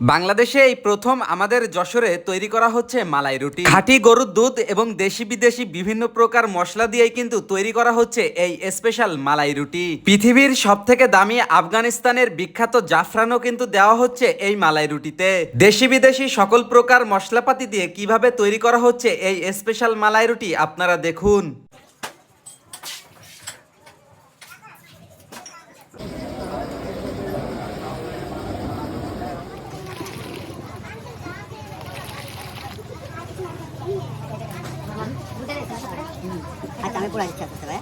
বাংলাদেশে এই প্রথম আমাদের যশোরে তৈরি করা হচ্ছে মালাই রুটি। খাঁটি গরুর দুধ এবং দেশি বিদেশি বিভিন্ন প্রকার মশলা দিয়েই কিন্তু তৈরি করা হচ্ছে এই স্পেশাল মালাই রুটি। পৃথিবীর সব থেকে দামি আফগানিস্তানের বিখ্যাত জাফরানও কিন্তু দেওয়া হচ্ছে এই মালাই রুটিতে। দেশি বিদেশি সকল প্রকার মশলাপাতি দিয়ে কীভাবে তৈরি করা হচ্ছে এই স্পেশাল মালাই রুটি আপনারা দেখুন। আচ্ছা আমি পুরা দিচ্ছি আপনাকে ভাই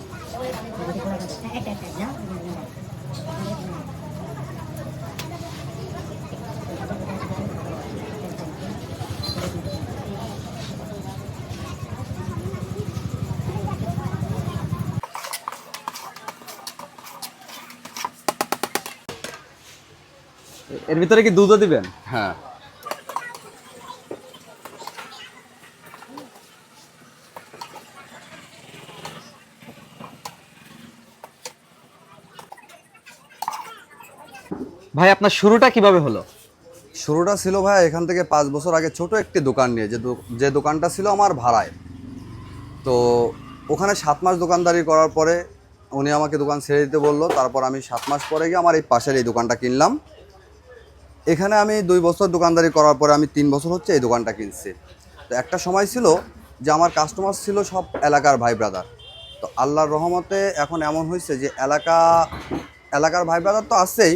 এর ভিতরে কি দুধও দিবেন? হ্যাঁ। ভাই, আপনার শুরুটা কীভাবে হলো? শুরুটা ছিল ভাই, এখান থেকে পাঁচ বছর আগে ছোট একটি দোকান নিয়ে, যে যে দোকানটা ছিল আমার ভাড়ায়। তো ওখানে সাত মাস দোকানদারি করার পরে উনি আমাকে দোকান ছেড়ে দিতে বলল, তারপর আমি সাত মাস পরে গিয়ে আমার এই পাশের এই দোকানটা কিনলাম। এখানে আমি দুই বছর দোকানদারি করার পরে আমি তিন বছর হচ্ছে এই দোকানটা কিনছি। তো একটা সময় ছিল যে আমার কাস্টমার ছিল সব এলাকার ভাই ব্রাদার তো আল্লাহর রহমতে এখন এমন হয়েছে যে এলাকা, এলাকার ভাই ব্রাদার তো আছেই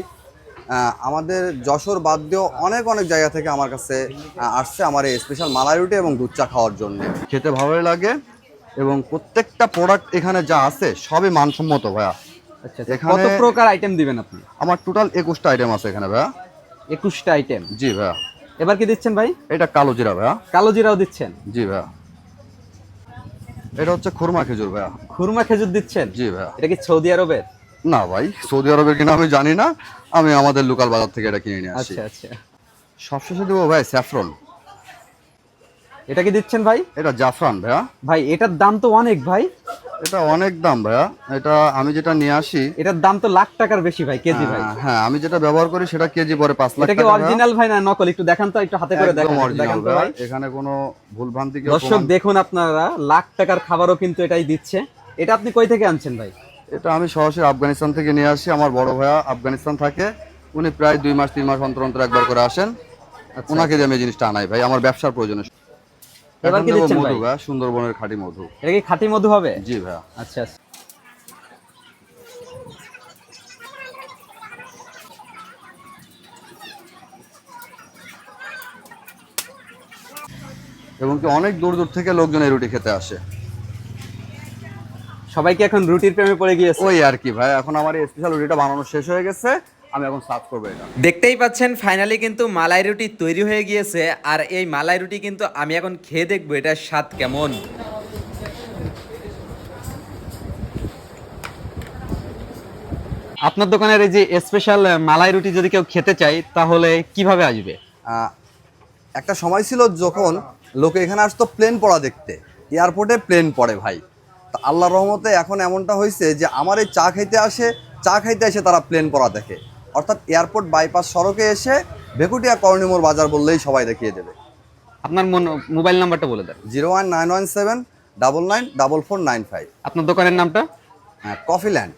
আমাদের যশোর বাদ দিয়েও অনেক অনেক জায়গা থেকে আমার কাছে আসছে আমার এই স্পেশাল মালাই রুটি এবং দুধ চা খাওয়ার জন্য। খেতে ভালোই লাগে এবং প্রত্যেকটা প্রোডাক্ট এখানে যা আছে সবই মানসম্মত ভাইয়া। আচ্ছা এখানে- কত প্রকার আইটেম দিবেন আপনি? আমার টোটাল একুশটা আইটেম আছে এখানে ভাইয়া। একুশটা আইটেম জি ভাইয়া। এবার কি দিচ্ছেন ভাই? এটা কালো জিরা ভাইয়া। কালো জিরাও দিচ্ছেন? জি ভাইয়া। এটা হচ্ছে খুরমা খেজুর ভাইয়া। খুরমা খেজুর দিচ্ছেন? জি ভাইয়া। এটা কি সৌদি আরবের? না ভাই সৌদি আরবের কিনা আমি জানি না আমি আমাদের লোকাল বাজার থেকে এটা কিনে নিয়ে আসি। আচ্ছা আচ্ছা। সবশেষে দেবো ভাই স্যাফরন। এটা কি দিচ্ছেন ভাই? এটা জাফরান ভাইয়া। ভাই এটার দাম তো অনেক ভাই। এটা অনেক দাম ভাইয়া। এটা আমি যেটা নিয়ে আসি এটার দাম তো লাখ টাকার বেশি ভাই কেজি ভাই। হ্যাঁ আমি যেটা ব্যবহার করি সেটা কেজি পরে পাঁচ লাখ এটা কি টাকা অরিজিনাল ভাই না নকল? একটু দেখান তো একটু হাতে করে দেখান তো ভাই। এখানে কোনো ভুল ভ্রান্তি দর্শক দেখুন আপনারা লাখ টাকার খাবারও কিন্তু এটাই দিচ্ছে। এটা আপনি কই থেকে আনছেন ভাই? এটা আমি সরাসরি আফগানিস্তান থেকে নিয়ে আসি আমার বড় ভাইয়া আফগানিস্তান থাকে উনি প্রায় দুই মাস তিন মাস অন্তর অন্তর একবার করে আসেন। ওনাকে দিয়ে আমি এই জিনিসটা আনাই ভাই আমার ব্যবসার প্রয়োজনে এবার কি দিচ্ছেন মধু ভাই? সুন্দরবনের খাঁটি মধু এটা কি খাঁটি মধু হবে জি ভাইয়া আচ্ছা আচ্ছা। এবং কি অনেক দূর দূর থেকে লোকজন এই রুটি খেতে আসে সবাই কি এখন রুটির প্রেমে পড়ে গিয়েছে। ওই আর কি ভাই এখন আমার স্পেশাল রুটিটা বানানো শেষ হয়ে গেছে আমি এখন সার্ভ করব এটা। দেখতেই পাচ্ছেন ফাইনালি কিন্তু মালাই রুটি তৈরি হয়ে গিয়েছে আর এই মালাই রুটি কিন্তু আমি এখন খেয়ে দেখব এটার স্বাদ কেমন। আপনার দোকানের এই যে স্পেশাল মালাই রুটি যদি কেউ খেতে চায় তাহলে কীভাবে আসবে? আহ, একটা সময় ছিল যখন লোকে এখানে আসতো প্লেন পড়া দেখতে এয়ারপোর্টে প্লেন পড়ে ভাই। তা আল্লাহর রহমতে এখন এমনটা হয়েছে যে আমার এই চা খাইতে আসে চা খাইতে এসে তারা প্লেন পড়া দেখে। অর্থাৎ এয়ারপোর্ট বাইপাস সড়কে এসে ভেকুটিয়া কর্ণিমোর বাজার বললেই সবাই দেখিয়ে দেবে। আপনার মোবাইল নাম্বারটা বলে দেন। Zero one nine one seven double nine double four nine five. আপনার দোকানের নামটা? Coffee land.